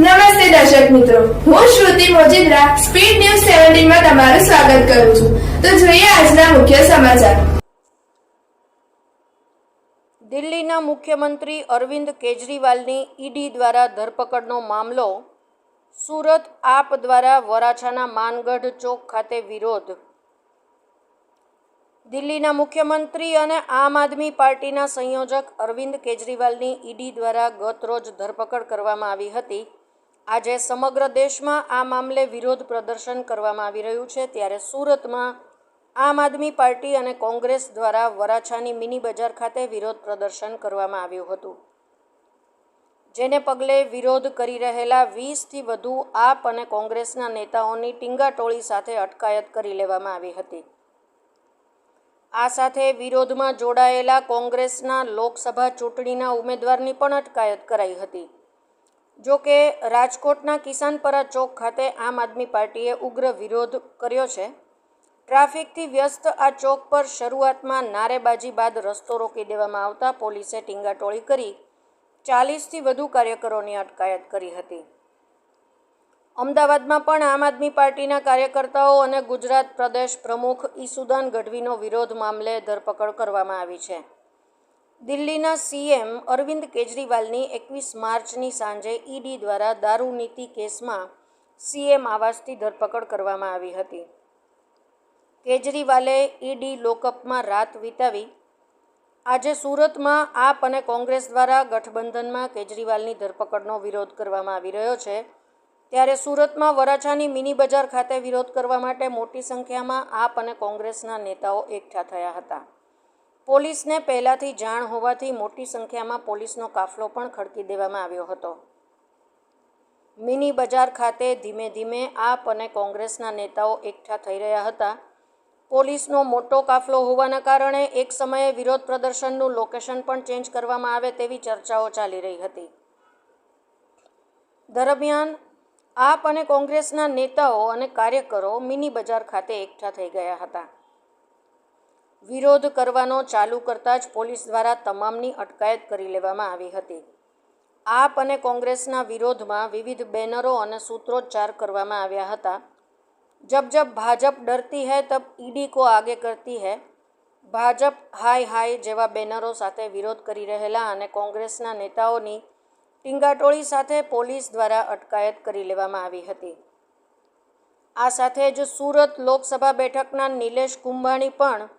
નમસ્તે દર્શક મિત્રો. હું શ્રુતિ મોજીદ્રા, સ્પીડ ન્યૂઝ સેવન્ટીનમાં તમારું સ્વાગત કરું છું. તો જોઈએ આજના મુખ્ય સમાચાર. દિલ્હીના મુખ્યમંત્રી અરવિંદ કેજરીવાલની ઈડી દ્વારા ધરપકડનો મામલો, સુરત આપ દ્વારા વરાછાના માનગઢ ચોક ખાતે વિરોધ. દિલ્હીના મુખ્યમંત્રી અને આમ આદમી પાર્ટીના સંયોજક અરવિંદ કેજરીવાલની ઈડી દ્વારા ગતરોજ ધરપકડ કરવામાં આવી હતી. આજે સમગ્ર દેશમાં આ મામલે વિરોધ પ્રદર્શન કરવામાં આવી રહ્યું છે. ત્યારે સુરતમાં આમ આદમી પાર્ટી અને કોંગ્રેસ દ્વારા વરાછાની મિની બજાર ખાતે વિરોધ પ્રદર્શન કરવામાં આવ્યું હતું. જેને પગલે વિરોધ કરી રહેલા વીસથી વધુ આપ અને કોંગ્રેસના નેતાઓની ટીંગાટોળી સાથે અટકાયત કરી લેવામાં આવી હતી. આ સાથે વિરોધમાં જોડાયેલા કોંગ્રેસના લોકસભા ચૂંટણીના ઉમેદવારની પણ અટકાયત કરાઈ હતી. જો કે રાજકોટના કિસાનપરા ચોક ખાતે આમ આદમી પાર્ટીએ ઉગ્ર વિરોધ કર્યો છે. ટ્રાફિકથી વ્યસ્ત આ ચોક પર શરૂઆતમાં નારેબાજી બાદ રસ્તો રોકી દેવામાં આવતા પોલીસે ટીંગાટોળી કરી ચાલીસથી વધુ કાર્યકરોની અટકાયત કરી હતી. અમદાવાદમાં પણ આમ આદમી પાર્ટીના કાર્યકર્તાઓ અને ગુજરાત પ્રદેશ પ્રમુખ ઈસુદાન ગઢવીનો વિરોધ મામલે ધરપકડ કરવામાં આવી છે. દિલ્હીના સીએમ અરવિંદ કેજરીવાલની એકવીસ માર્ચની સાંજે ઈડી દ્વારા દારૂ નીતિ કેસમાં સીએમ આવાસથી ધરપકડ કરવામાં આવી હતી. કેજરીવાલે ઈડી લોકઅપમાં રાત વિતાવી, આજે સુરતમાં આપ અને કોંગ્રેસ દ્વારા ગઠબંધનમાં કેજરીવાલની ધરપકડનો વિરોધ કરવામાં આવી રહ્યો છે. ત્યારે સુરતમાં વરાછાની મિની બજાર ખાતે વિરોધ કરવા માટે મોટી સંખ્યામાં આપ અને કોંગ્રેસના નેતાઓ એકઠા થયા હતા. પોલીસને પહેલાંથી જાણ હોવાથી મોટી સંખ્યામાં પોલીસનો કાફલો પણ ખડકી દેવામાં આવ્યો હતો. મિની બજાર ખાતે ધીમે ધીમે આપ અને કોંગ્રેસના નેતાઓ એકઠા થઈ રહ્યા હતા. પોલીસનો મોટો કાફલો હોવાના કારણે એક સમયે વિરોધ પ્રદર્શનનું લોકેશન પણ ચેન્જ કરવામાં આવે તેવી ચર્ચાઓ ચાલી રહી હતી. દરમિયાન આપ અને કોંગ્રેસના નેતાઓ અને કાર્યકરો મિની બજાર ખાતે એકઠા થઈ ગયા હતા. વિરોધ કરવાનો ચાલુ કરતાં જ પોલીસ દ્વારા તમામની અટકાયત કરી લેવામાં આવી હતી. આપ અને કોંગ્રેસના વિરોધમાં વિવિધ બેનરો અને સૂત્રોચ્ચાર કરવામાં આવ્યા હતા. જબ જબ ભાજપ ડરતી હૈ તબ ઈડી કો આગે કરતી હૈ. ભાજપ હાય હાય જેવા બેનરો સાથે વિરોધ કરી રહેલા અને કોંગ્રેસના નેતાઓની ટીંગાટોળી સાથે પોલીસ દ્વારા અટકાયત કરી લેવામાં આવી હતી. આ સાથે જ સુરત લોકસભા બેઠકના નિલેશ કુંભાણી પણ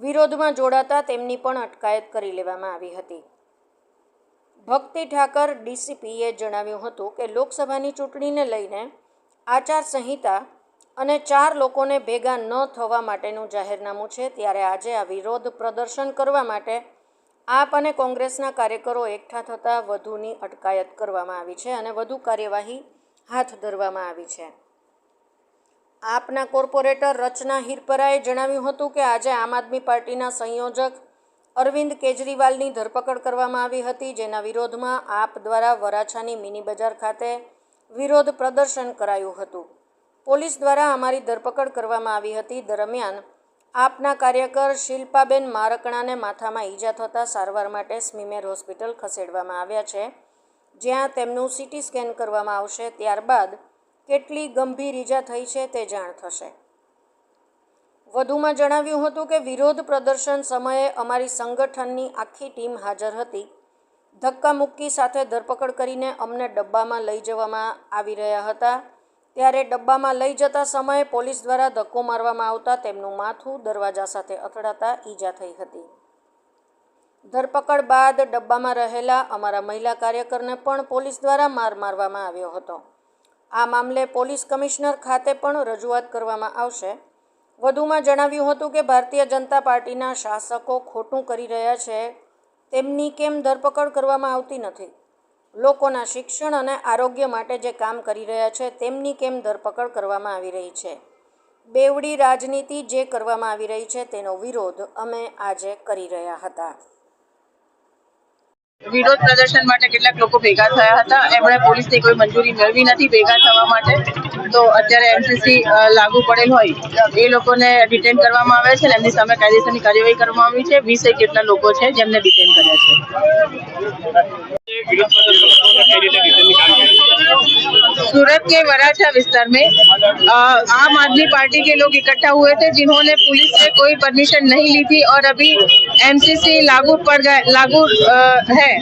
વિરોધમાં જોડાતા તેમની પણ અટકાયત કરી લેવામાં આવી હતી. ભક્તિ ઠાકર ડીસીપીએ જણાવ્યું હતું કે, લોકસભાની ચૂંટણીને લઈને આચારસંહિતા અને ચાર લોકોને ભેગા ન થવા માટેનું જાહેરનામું છે, ત્યારે આજે આ વિરોધ પ્રદર્શન કરવા માટે આપ અને કોંગ્રેસના કાર્યકરો એકઠા થતાં વધુની અટકાયત કરવામાં આવી છે અને વધુ કાર્યવાહી હાથ ધરવામાં આવી છે. આપના કોર્પોરેટર રચના હિરપરાએ જણાવ્યું હતું કે આજે આમ આદમી પાર્ટીના સંયોજક અરવિંદ કેજરીવાલની ધરપકડ કરવામાં આવી હતી, જેના વિરોધમાં આપ દ્વારા વરાછાની મિની બજાર ખાતે વિરોધ પ્રદર્શન કરાયું હતું. પોલીસ દ્વારા અમારી ધરપકડ કરવામાં આવી હતી. દરમિયાન આપના કાર્યકર શિલ્પાબેન મારકણાને માથામાં ઈજા થતાં સારવાર માટે સ્મીમેર હોસ્પિટલ ખસેડવામાં આવ્યા છે. જ્યાં તેમનું સીટી સ્કેન કરવામાં આવશે, ત્યારબાદ કેટલી ગંભીર ઈજા થઈ છે તે જાણ થશે. વધુમાં જણાવ્યું હતું કે વિરોધ પ્રદર્શન સમયે અમારી સંગઠનની આખી ટીમ હાજર હતી. ધક્કા મુક્કી સાથે ધરપકડ કરીને અમને ડબ્બામાં લઈ જવામાં આવી રહ્યા હતા. ત્યારે ડબ્બામાં લઈ જતા સમયે પોલીસ દ્વારા ધક્કો મારવામાં આવતા તેમનું માથું દરવાજા સાથે અથડાતા ઈજા થઈ હતી. ધરપકડ બાદ ડબ્બામાં રહેલા અમારા મહિલા કાર્યકરને પણ પોલીસ દ્વારા માર મારવામાં આવ્યો હતો. આ મામલે પોલીસ કમિશનર ખાતે પણ રજૂઆત કરવામાં આવશે. વધુમાં જણાવ્યું હતું કે ભારતીય જનતા પાર્ટીના શાસકો ખોટું કરી રહ્યા છે. તેમની કેમ ધરપકડ કરવામાં આવતી નથી? લોકોના શિક્ષણ અને આરોગ્ય માટે જે કામ કરી રહ્યા છે, તેમની કેમ ધરપકડ કરવામાં આવી રહી છે? બેવડી રાજનીતિ જે કરવામાં આવી રહી છે તેનો વિરોધ અમે આજે કરી રહ્યા હતા. વિરોધ પ્રદર્શન માટે કેટલાક લોકો ભેગા થયા હતા. એમણે પોલીસની કોઈ મંજૂરી મેળવી નથી ભેગા થવા માટે. તો અત્યારે એમસીસી લાગુ પડેલ હોય. એ લોકોને ડિટેન કરવામાં આવે છે અને એમની સામે કાયદેસરની કાર્યવાહી કરવામાં આવી છે. વીસેક જેટલા લોકો છે જેમને ડિટેન કર્યા છે. सूरत के वराठा विस्तार में आम आदमी पार्टी के लोग इकट्ठा हुए थे जिन्होंने पुलिस से कोई परमिशन नहीं ली थी और अभी एमसीसी लागू पड़ गए, लागू है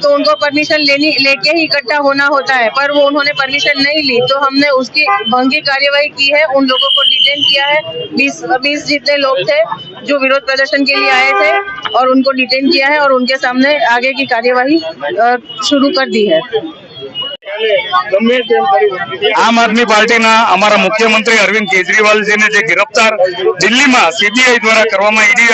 तो उनको परमिशन लेनी, लेके ही इकट्ठा होना होता है, पर वो उन्होंने परमिशन नहीं ली तो हमने उसकी भंगी कार्यवाही की है, उन लोगों को डिटेन किया है, बीस बीस जितने लोग थे जो विरोध प्रदर्शन के लिए आए थे और उनको डिटेन किया है और उनके सामने आगे की कार्यवाही शुरू कर दी है। આમ આદમી પાર્ટીના અમારા મુખ્યમંત્રી અરવિંદ કેજરીવાલજીને જે ગિરફતાર દિલ્હીમાં સીબીઆઈ દ્વારા કરવામાં ઈડી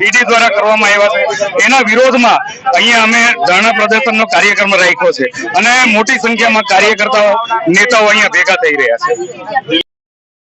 ઈડી દ્વારા કરવામાં આવ્યા છે, એના વિરોધમાં અહીંયા અમે ધરણા પ્રદર્શનનો કાર્યક્રમ રાખ્યો છે અને મોટી સંખ્યામાં કાર્યકર્તાઓ, નેતાઓ અહીંયા ભેગા થઈ રહ્યા છે.